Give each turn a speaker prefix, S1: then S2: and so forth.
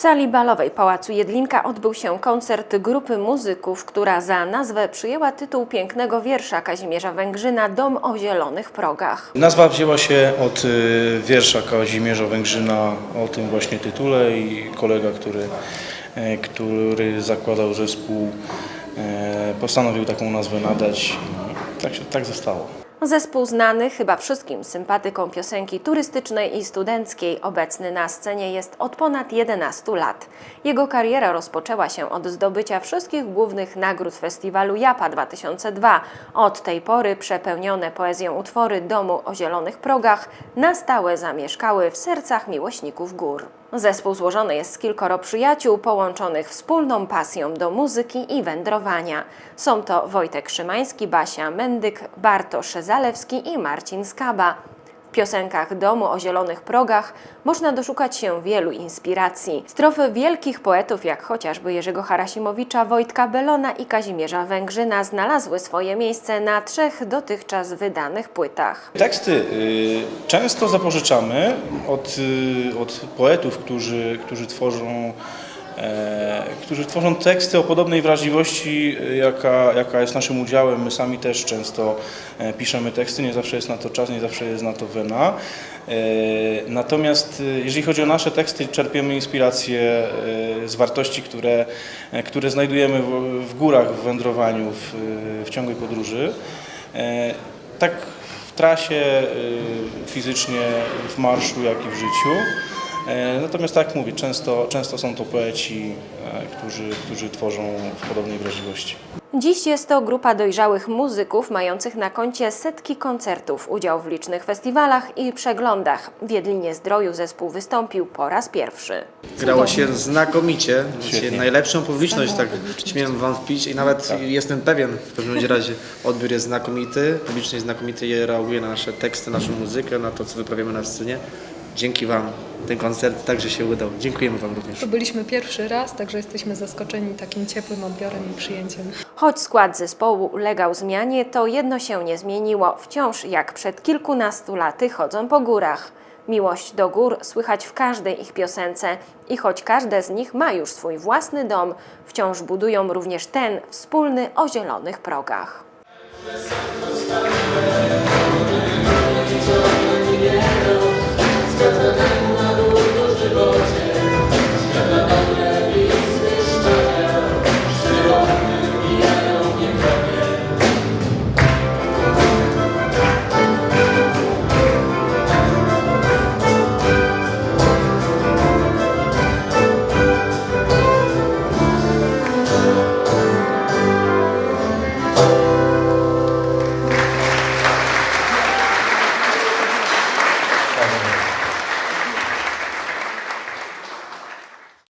S1: sali balowej Pałacu Jedlinka odbył się koncert grupy muzyków, która za nazwę przyjęła tytuł pięknego wiersza Kazimierza Węgrzyna Dom o zielonych progach.
S2: Nazwa wzięła się od y, wiersza Kazimierza Węgrzyna o tym właśnie tytule i kolega, który, e, który zakładał zespół, e, postanowił taką nazwę nadać i tak, się, tak zostało.
S1: Zespół znany chyba wszystkim sympatykom piosenki turystycznej i studenckiej, obecny na scenie jest od ponad 11 lat. Jego kariera rozpoczęła się od zdobycia wszystkich głównych nagród festiwalu Japa 2002. Od tej pory przepełnione poezją utwory Domu o Zielonych Progach na stałe zamieszkały w sercach miłośników gór. Zespół złożony jest z kilkoro przyjaciół połączonych wspólną pasją do muzyki i wędrowania. Są to Wojtek Szymański, Basia Mendyk, Bartosz Zalewski i Marcin Skaba. W piosenkach Domu o Zielonych Progach można doszukać się wielu inspiracji. Strofy wielkich poetów, jak chociażby Jerzego Harasimowicza, Wojtka Belona i Kazimierza Węgrzyna, znalazły swoje miejsce na trzech dotychczas wydanych płytach.
S2: Teksty y, często zapożyczamy od, y, od poetów, którzy, którzy tworzą którzy tworzą teksty o podobnej wrażliwości, y, jaka, jaka jest naszym udziałem. My sami też często e, piszemy teksty, nie zawsze jest na to czas, nie zawsze jest na to wena. E, Natomiast jeżeli chodzi o nasze teksty, czerpiemy inspirację e, z wartości, które, e, które znajdujemy w, w górach, w wędrowaniu, w, w ciągłej podróży. E, Tak w trasie, fizycznie, w marszu, jak i w życiu. E, Natomiast tak jak mówię, często, często są to poeci, e, którzy, którzy tworzą w podobnej wrażliwości.
S1: Dziś jest to grupa dojrzałych muzyków mających na koncie setki koncertów, udział w licznych festiwalach i przeglądach. W Jedlinie Zdroju zespół wystąpił po raz pierwszy.
S3: Grało się znakomicie,
S2: Świetnie.
S3: Najlepszą publiczność, tak śmiem wam wpić i nawet jestem pewien w pewnym razie, odbiór jest znakomity, publiczność znakomicie reaguje na nasze teksty, naszą muzykę, na to co wyprawiamy na scenie. Dzięki wam ten koncert także się udał. Dziękujemy wam również.
S4: Tu byliśmy pierwszy raz, także jesteśmy zaskoczeni takim ciepłym odbiorem i przyjęciem.
S1: Choć skład zespołu ulegał zmianie, to jedno się nie zmieniło. Wciąż jak przed kilkunastu laty chodzą po górach. Miłość do gór słychać w każdej ich piosence i choć każde z nich ma już swój własny dom, wciąż budują również ten wspólny o zielonych progach.